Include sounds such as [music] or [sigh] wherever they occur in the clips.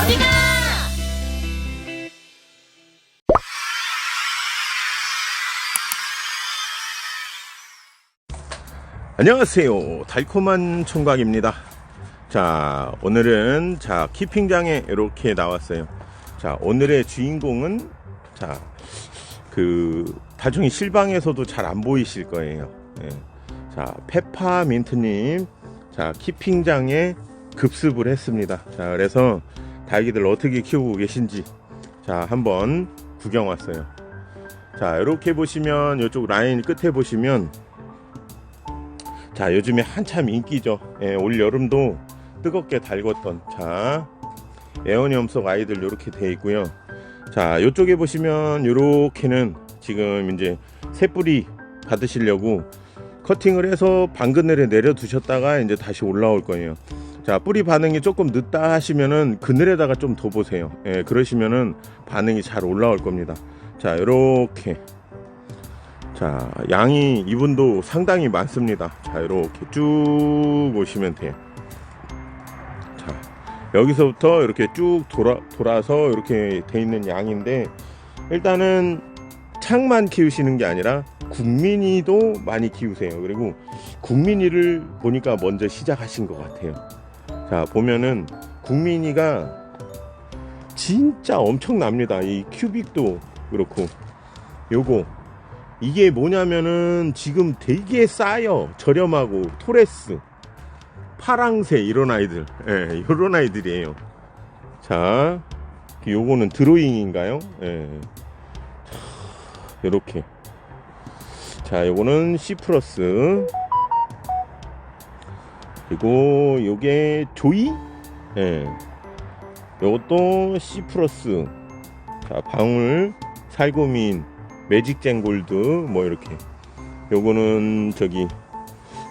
어디가? 안녕하세요. 달콤한 총각입니다. 자, 오늘은 자, 키핑장에 이렇게 나왔어요. 자, 오늘의 주인공은 자, 그 다중이 실방에서도 잘 안 보이실 거예요. 예. 자, 페파민트님, 자, 키핑장에 급습을 했습니다. 자, 그래서 닭이들 어떻게 키우고 계신지, 자, 한번 구경 왔어요. 자, 이렇게 보시면 이쪽 라인 끝에 보시면 자 요즘에 한참 인기죠. 예, 올 여름도 뜨겁게 달궜던 자 에어니엄 속 아이들 이렇게 돼 있고요. 자 이쪽에 보시면 이렇게는 지금 이제 새뿌리 받으시려고 커팅을 해서 방그늘에 내려 두셨다가 이제 다시 올라올 거예요 자 뿌리 반응이 조금 늦다 하시면은 그늘에다가 좀 더 보세요 예, 그러시면은 반응이 잘 올라올 겁니다 자 이렇게 자, 양이 이분도 상당히 많습니다. 자, 이렇게 쭉 오시면 돼요. 자, 여기서부터 이렇게 쭉 돌아, 돌아서 이렇게 돼 있는 양인데, 일단은 창만 키우시는 게 아니라 국민이도 많이 키우세요. 그리고 국민이를 보니까 먼저 시작하신 것 같아요. 자, 보면은 국민이가 진짜 엄청납니다. 이 큐빅도 그렇고, 요거 이게 뭐냐면은 지금 되게 싸요. 저렴하고 토레스, 파랑새 이런 아이들, 예, 이런 아이들이에요. 자, 요거는 드로잉인가요? 예. 이렇게. 자, 요거는 C 플러스. 그리고 요게 조이? 예. 요것도 C 플러스. 자, 방울, 살구민, 매직젠 골드 뭐 이렇게 요거는 저기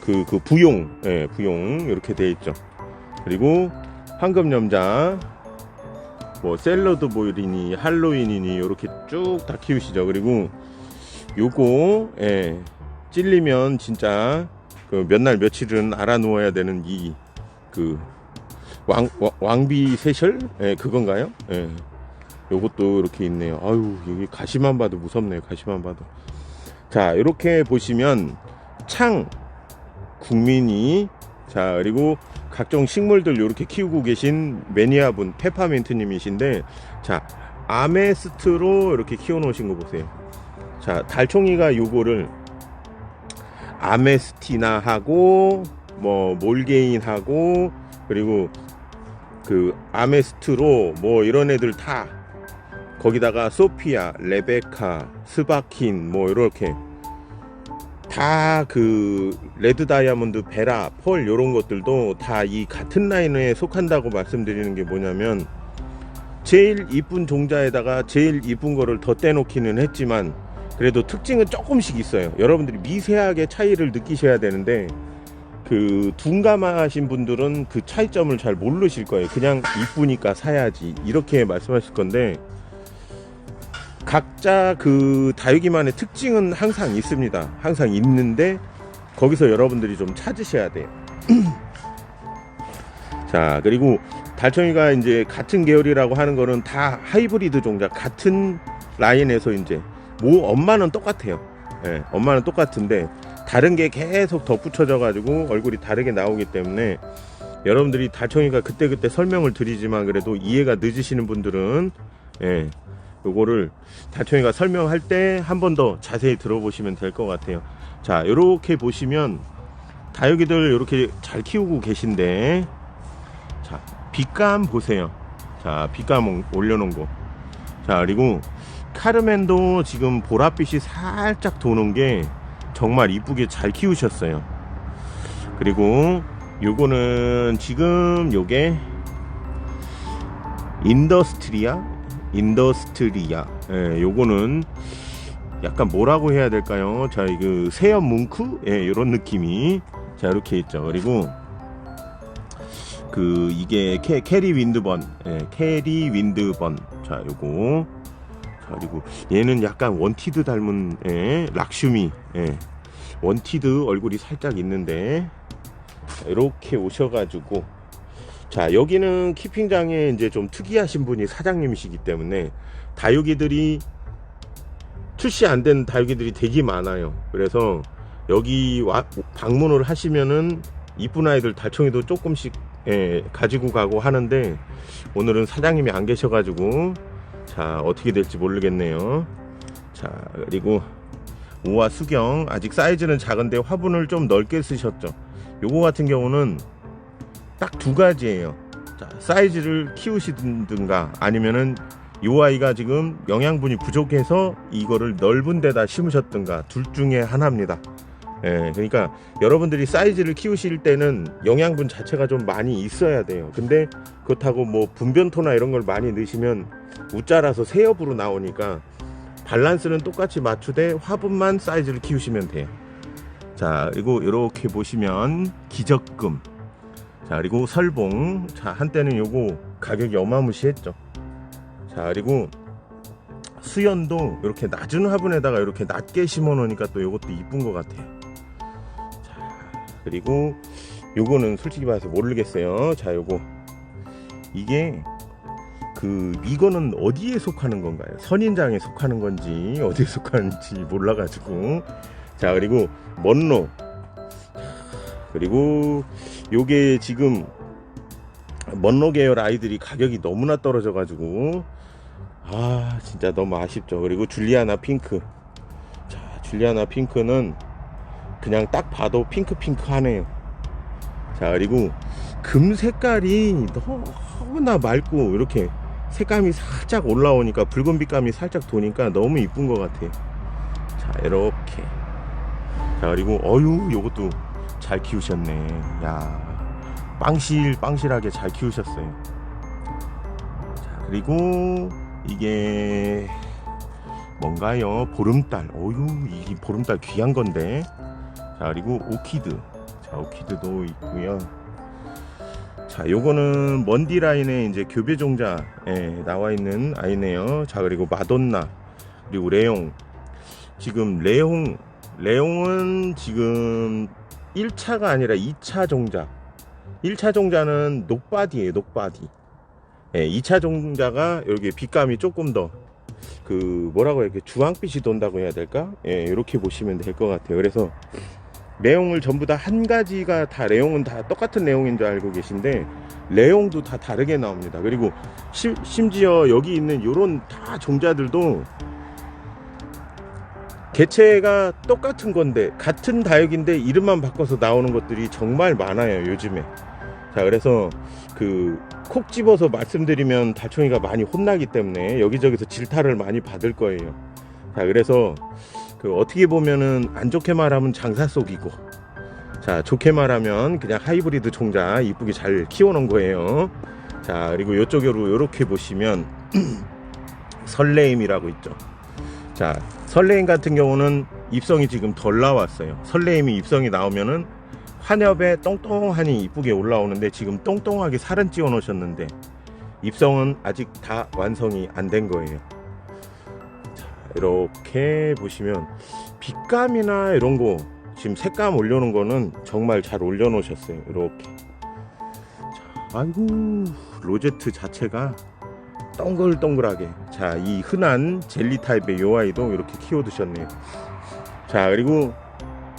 그, 그 부용 예, 부용 이렇게 돼 있죠 그리고 황금 염자 뭐 샐러드 보일이니 할로윈이니 이렇게 쭉 다 키우시죠 그리고 요거 예, 찔리면 진짜 그 몇 날 며칠은 알아 누워야 되는 이 그 왕, 왕 비 세셜 예, 그건가요? 예. 요것도 이렇게 있네요. 아유, 여기 가시만 봐도 무섭네요. 가시만 봐도. 자, 이렇게 보시면 창 국민이 자, 그리고 각종 식물들 이렇게 키우고 계신 매니아분 페파멘트님이신데 자, 아메스트로 이렇게 키워 놓으신 거 보세요. 자, 달총이가 요거를 아메스티나 하고 뭐 몰게인 하고 그리고 그 아메스트로 뭐 이런 애들 다 거기다가 소피아, 레베카, 스바킨 뭐 이렇게 다 그 레드 다이아몬드, 베라, 펄 이런 것들도 다 이 같은 라인에 속한다고 말씀드리는 게 뭐냐면 제일 이쁜 종자에다가 제일 이쁜 거를 더 떼놓기는 했지만 그래도 특징은 조금씩 있어요. 여러분들이 미세하게 차이를 느끼셔야 되는데 그 둔감하신 분들은 그 차이점을 잘 모르실 거예요. 그냥 이쁘니까 사야지 이렇게 말씀하실 건데 각자 그 다육이만의 특징은 항상 있습니다. 항상 있는데 거기서 여러분들이 좀 찾으셔야 돼요. [clears throat] 자, 그리고 달청이가 이제 같은 계열이라고 하는 거는 다 하이브리드 종자 같은 라인에서 이제 뭐 엄마는 똑같아요. 예, 엄마는 똑같은데 다른 게 계속 덧붙여져 가지고 얼굴이 다르게 나오기 때문에 여러분들이 달청이가 그때그때 설명을 드리지만 그래도 이해가 늦으시는 분들은 예, 요거를 달총이가 설명할 때 한 번 더 자세히 들어보시면 될 것 같아요. 자, 이렇게 보시면 다육이들 이렇게 잘 키우고 계신데 자, 빛감 보세요. 자, 빛감 올려놓은 거. 자, 그리고 카르멘도 지금 보랏빛이 살짝 도는 게 정말 이쁘게 잘 키우셨어요. 그리고 요거는 지금 요게 인더스트리아 인더스트리아. 예, 요거는 약간 뭐라고 해야 될까요? 자, 그 세연 뭉크? 예, 요런 느낌이 자, 이렇게 있죠. 그리고 그 이게 캐, 캐리 윈드번. 예, 캐리 윈드번. 자, 요거. 자, 그리고 얘는 약간 원티드 닮은 예, 락슈미. 예. 원티드 얼굴이 살짝 있는데 자, 이렇게 오셔가지고 자, 여기는 키핑장에 이제 좀 특이하신 분이 사장님이시기 때문에 다육이들이 출시 안 된 다육이들이 되게 많아요. 그래서 여기 와, 방문을 하시면은 이쁜 아이들 달총이도 조금씩 예, 가지고 가고 하는데 오늘은 사장님이 안 계셔가지고 자 어떻게 될지 모르겠네요. 자 그리고 우와 수경 아직 사이즈는 작은데 화분을 좀 넓게 쓰셨죠. 요거 같은 경우는 딱 두 가지예요. 자, 사이즈를 키우시든가 아니면은 요 아이가 지금 영양분이 부족해서 이거를 넓은 데다 심으셨든가 둘 중에 하나입니다. 예, 그러니까 여러분들이 사이즈를 키우실 때는 영양분 자체가 좀 많이 있어야 돼요. 근데 그렇다고 뭐 분변토나 이런 걸 많이 넣으시면 우짜라서 세엽으로 나오니까 밸런스는 똑같이 맞추되 화분만 사이즈를 키우시면 돼요. 자, 그리고 이렇게 보시면 기적금. 자, 그리고 설봉. 자, 한때는 요거 가격이 어마무시했죠. 자, 그리고 수연도 이렇게 낮은 화분에다가 이렇게 낮게 심어 놓으니까 또 요것도 이쁜 것 같아요. 자, 그리고 요거는 솔직히 말해서 모르겠어요. 자, 요거. 이게 그 이거는 어디에 속하는 건가요? 선인장에 속하는 건지 어디에 속하는지 몰라가지고 자 그리고 먼로 그리고 요게 지금 먼로 계열 아이들이 가격이 너무나 떨어져 가지고 아 진짜 너무 아쉽죠 그리고 줄리아나 핑크 자 줄리아나 핑크는 그냥 딱 봐도 핑크핑크하네요. 자 그리고 금 색깔이 너무나 맑고 이렇게 색감이 살짝 올라오니까 붉은 빛감이 살짝 도니까 너무 이쁜 것 같아요. 자 이렇게. 자 그리고 어유 요것도 잘 키우셨네. 야 빵실 빵실하게 잘 키우셨어요. 자 그리고 이게 뭔가요? 보름달. 어유 이 보름달 귀한 건데 자 그리고 오키드 자 오키드도 있고요 자, 요거는 먼디 라인에 이제 교배 종자에 나와 있는 아이네요. 자, 그리고 마돈나, 그리고 레옹. 지금 레옹, 레옹은 지금 1차가 아니라 2차 종자. 1차 종자는 녹바디예요, 녹바디. 예, 2차 종자가 여기 빛감이 조금 더 그 뭐라고 돼 주황빛이 돈다고 해야 될까? 예, 이렇게 보시면 될 것 같아요. 그래서 내용을 전부 다 한 가지가 다 내용은 다 똑같은 내용인 줄 알고 계신데 내용도 다 다르게 나옵니다. 그리고 시, 심지어 여기 있는 요런 다 종자들도 개체가 똑같은 건데 같은 다육인데 이름만 바꿔서 나오는 것들이 정말 많아요 요즘에 자 그래서 그 콕 집어서 말씀드리면 달총이가 많이 혼나기 때문에 여기저기서 질타를 많이 받을 거예요 자 그래서 그 어떻게 보면은 안 좋게 말하면 장사 속이고 자 좋게 말하면 그냥 하이브리드 종자 이쁘게 잘 키워놓은 거예요. 자 그리고 이쪽으로 이렇게 보시면 [clears throat] 설레임이라고 있죠. 자 설레임 같은 경우는 입성이 지금 덜 나왔어요. 설레임이 입성이 나오면은 환엽에 똥똥하니 이쁘게 올라오는데 지금 똥똥하게 살은 찌워 놓으셨는데 입성은 아직 다 완성이 안 된 거예요 이렇게 보시면 빛감이나 이런 거 지금 색감 올려놓은 거는 정말 잘 올려놓으셨어요. 이렇게. 자, 아이고 로제트 자체가 동글동글하게. 자 이 흔한 젤리 타입의 요 아이도 이렇게 키워두셨네요. 자 그리고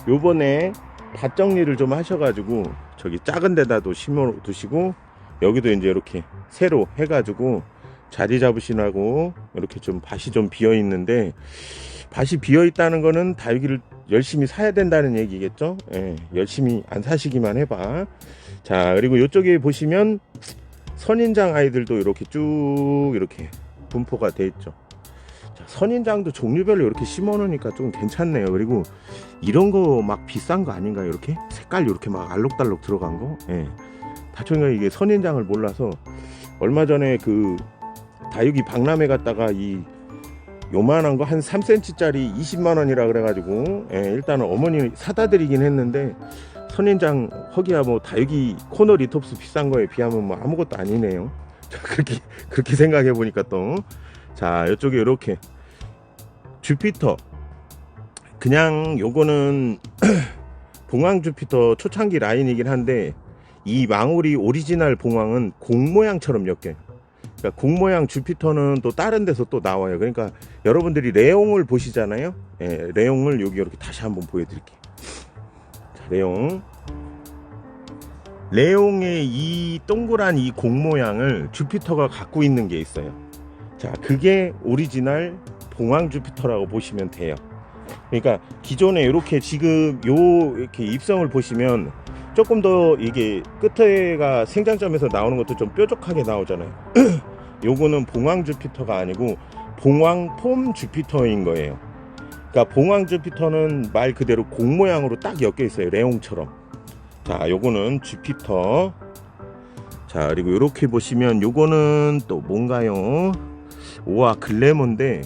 요번에 밭 정리를 좀 하셔가지고 저기 작은 데다도 심어 두시고 여기도 이제 이렇게 새로 해가지고 자리 잡으시라고 이렇게 좀 밭이 좀 비어 있는데 밭이 비어 있다는 거는 다육이를 열심히 사야 된다는 얘기겠죠? 예, 열심히 안 사시기만 해봐. 자, 그리고 이쪽에 보시면 선인장 아이들도 이렇게 쭉 이렇게 분포가 돼 있죠. 자, 선인장도 종류별로 이렇게 심어 놓으니까 좀 괜찮네요. 그리고 이런 거 막 비싼 거 아닌가요? 이렇게 색깔 이렇게 막 알록달록 들어간 거. 예. 다총이가 이게 선인장을 몰라서 얼마 전에 그 다육이 박람회 갔다가 이 요만한 거 한 3cm짜리 20만 원이라 그래가지고 예, 일단은 어머니 사다 드리긴 했는데 선인장 허기야 뭐 다육이 코너 리톱스 비싼 거에 비하면 뭐 아무것도 아니네요. 자, [laughs] 그렇게 그렇게 생각해 보니까 또 자 이쪽에 이렇게 주피터 그냥 요거는 [clears throat] 봉황 주피터 초창기 라인이긴 한데 이 망오리 오리지널 봉황은 공 모양처럼 엮여요. 그러니까 공 모양 주피터는 또 다른 데서 또 나와요. 그러니까 여러분들이 레옹을 보시잖아요. 예, 레옹을 여기 이렇게 다시 한번 보여드릴게요. 자, 레옹. 레옹의 이 동그란 이 공 모양을 주피터가 갖고 있는 게 있어요. 자, 그게 오리지널 봉황 주피터라고 보시면 돼요. 그러니까 기존에 이렇게 지금 요 이렇게 입성을 보시면 조금 더 이게 끝에가 생장점에서 나오는 것도 좀 뾰족하게 나오잖아요. [clears throat] 요거는 봉황 주피터가 아니고 봉황 폼 주피터인 거예요. 그러니까 봉황 주피터는 말 그대로 공 모양으로 딱 엮여 있어요. 레옹처럼. 자, 요거는 주피터. 자, 그리고 이렇게 보시면 요거는 또 뭔가요? 우와, 글래머인데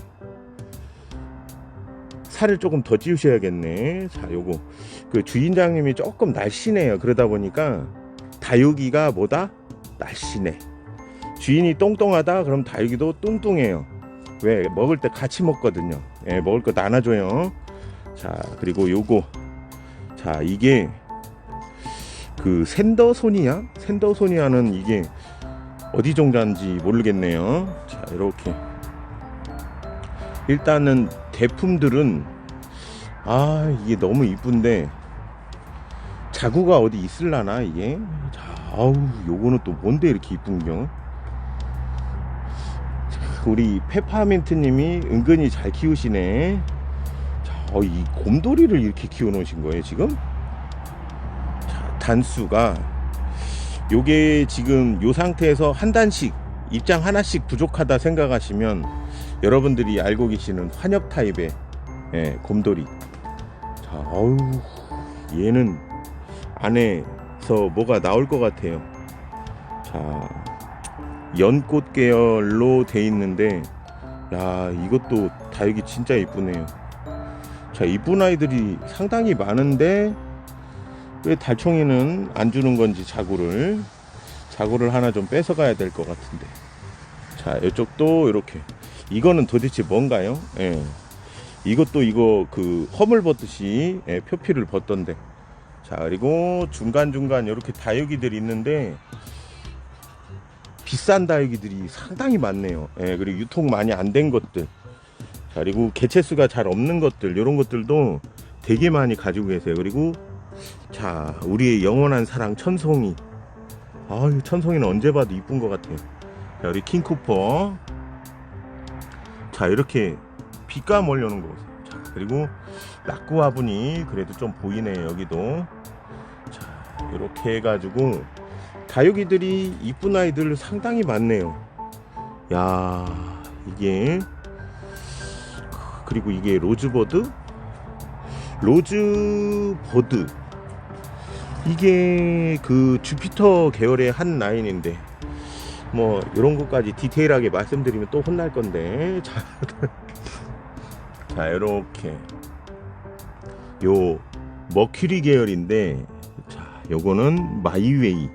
살을 조금 더 찌우셔야겠네. 자, 요거. 그 주인장님이 조금 날씬해요. 그러다 보니까 다육이가 뭐다? 날씬해. 주인이 똥똥하다? 그럼 다육이도 뚱뚱해요. 왜? 먹을 때 같이 먹거든요. 예, 먹을 거 나눠줘요. 자, 그리고 요거. 자, 이게 그 샌더소니아? 샌더소니아는 이게 어디 종자인지 모르겠네요. 자, 이렇게. 일단은 대품들은 아 이게 너무 이쁜데 자구가 어디 있을라나 이게 자 아우 요거는 또 뭔데 이렇게 이쁜겨 자, 우리 페파민트님이 은근히 잘 키우시네 자이 곰돌이를 이렇게 키워 놓으신 거예요 지금 자 단수가 요게 지금 요 상태에서 한 단씩 입장 하나씩 부족하다 생각하시면 여러분들이 알고 계시는 환엽 타입의 예, 곰돌이. 자, 어우, 얘는 안에서 뭐가 나올 것 같아요. 자, 연꽃 계열로 돼 있는데, 야, 이것도 다육이 진짜 이쁘네요. 자, 이쁜 아이들이 상당히 많은데, 왜 달총이는 안 주는 건지 자구를, 자구를 하나 좀 뺏어가야 될 것 같은데. 자, 이쪽도 이렇게. 이거는 도대체 뭔가요? 예. 이것도 이거 그 허물 벗듯이 예, 표피를 벗던데. 자, 그리고 중간중간 이렇게 다육이들이 있는데 비싼 다육이들이 상당히 많네요. 예, 그리고 유통 많이 안 된 것들. 자, 그리고 개체수가 잘 없는 것들, 이런 것들도 되게 많이 가지고 계세요. 그리고 자, 우리의 영원한 사랑 천송이. 아유, 천송이는 언제 봐도 이쁜 것 같아요. 자, 우리 킹쿠퍼. 자 이렇게 빛감 올려놓은 거 보세요 자 그리고 낙구 화분이 그래도 좀 보이네요 여기도 자 이렇게 해가지고 다육이들이 이쁜 아이들 상당히 많네요. 야 이게 그리고 이게 로즈버드? 로즈버드. 이게 그 주피터 계열의 한 라인인데 뭐 이런 것까지 디테일하게 말씀드리면 또 혼날 건데. [laughs] 자, 자 이렇게. 요 머큐리 계열인데 자 요거는 마이웨이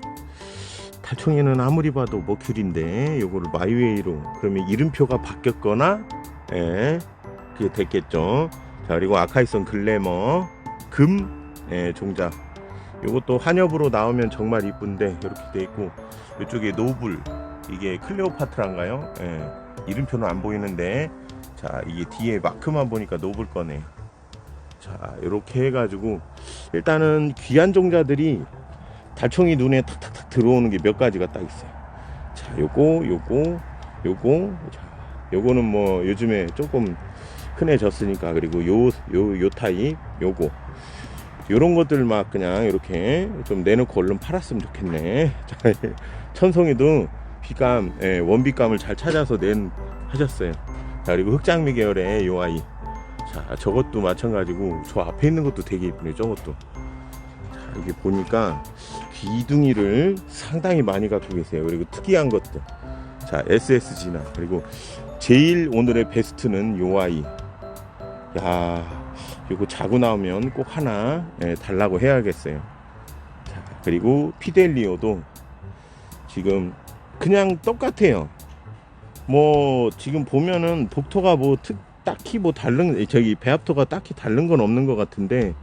탈총에는 아무리 봐도 머큐리인데 요거를 마이웨이로 그러면 이름표가 바뀌었거나 예 그게 됐겠죠. 자 그리고 아카이선 글래머 금 예, 종자. 요것도 한엽으로 나오면 정말 이쁜데 이렇게 돼 있고 이쪽에 노블 이게 클레오파트라인가요? 예, 이름표는 안 보이는데. 자 이게 뒤에 마크만 보니까 노블 거네. 자 이렇게 해가지고 일단은 귀한 종자들이 달총이 눈에 탁탁탁 들어오는 게 몇 가지가 딱 있어요. 자 요거 요거 요거. 자 요거는 뭐 요즘에 조금 흔해졌으니까 그리고 요 요 요 타입 요거. 요런 것들 막 그냥 이렇게 좀 내놓고 얼른 팔았으면 좋겠네. [laughs] 자, 천송이도 빛감 예, 원빛감을 잘 찾아서 낸 하셨어요. 자 그리고 흑장미 계열의 요 아이. 자 저것도 마찬가지고 저 앞에 있는 것도 되게 이쁘네 저것도. 자 이게 보니까 귀둥이를 상당히 많이 갖고 계세요. 그리고 특이한 것들. 자 SSG나 그리고 제일 오늘의 베스트는 요 아이. 야 요거 자고 나오면 꼭 하나 예, 달라고 해야겠어요. 자 그리고 피델리오도 지금 그냥 똑같아요. 뭐 지금 보면은 복토가 뭐 특, 딱히 뭐 다른 저기 배합토가 딱히 다른 건 없는 것 같은데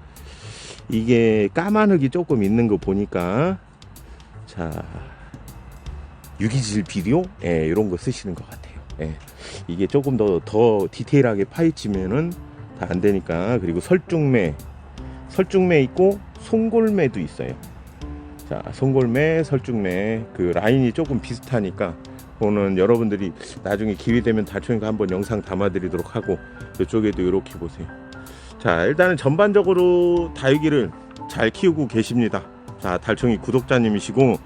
이게 까만 흙이 조금 있는 거 보니까 자, 유기질 비료? 예, 이런 거 쓰시는 것 같아요. 예, 이게 조금 더, 더 디테일하게 파헤치면은 다 안 되니까. 그리고 설중매, 설중매 있고, 송골매도 있어요. 자, 송골매, 설중매, 그 라인이 조금 비슷하니까, 그거는 여러분들이 나중에 기회 되면 달총이가 한번 영상 담아드리도록 하고, 이쪽에도 이렇게 보세요. 자, 일단은 전반적으로 다육이를 잘 키우고 계십니다. 자, 달총이 구독자님이시고,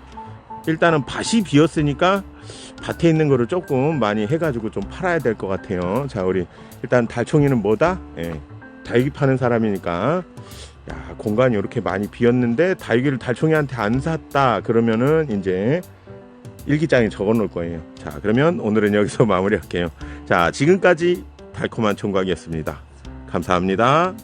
일단은 밭이 비었으니까 밭에 있는 거를 조금 많이 해가지고 좀 팔아야 될 것 같아요. 자, 우리 일단 달총이는 뭐다? 예, 다육이 파는 사람이니까. 야, 공간이 이렇게 많이 비었는데 다육이를 달총이한테 안 샀다. 그러면은 이제 일기장에 적어 놓을 거예요. 자, 그러면 오늘은 여기서 [laughs] 마무리할게요. 자, 지금까지 달콤한 총각이었습니다. 감사합니다.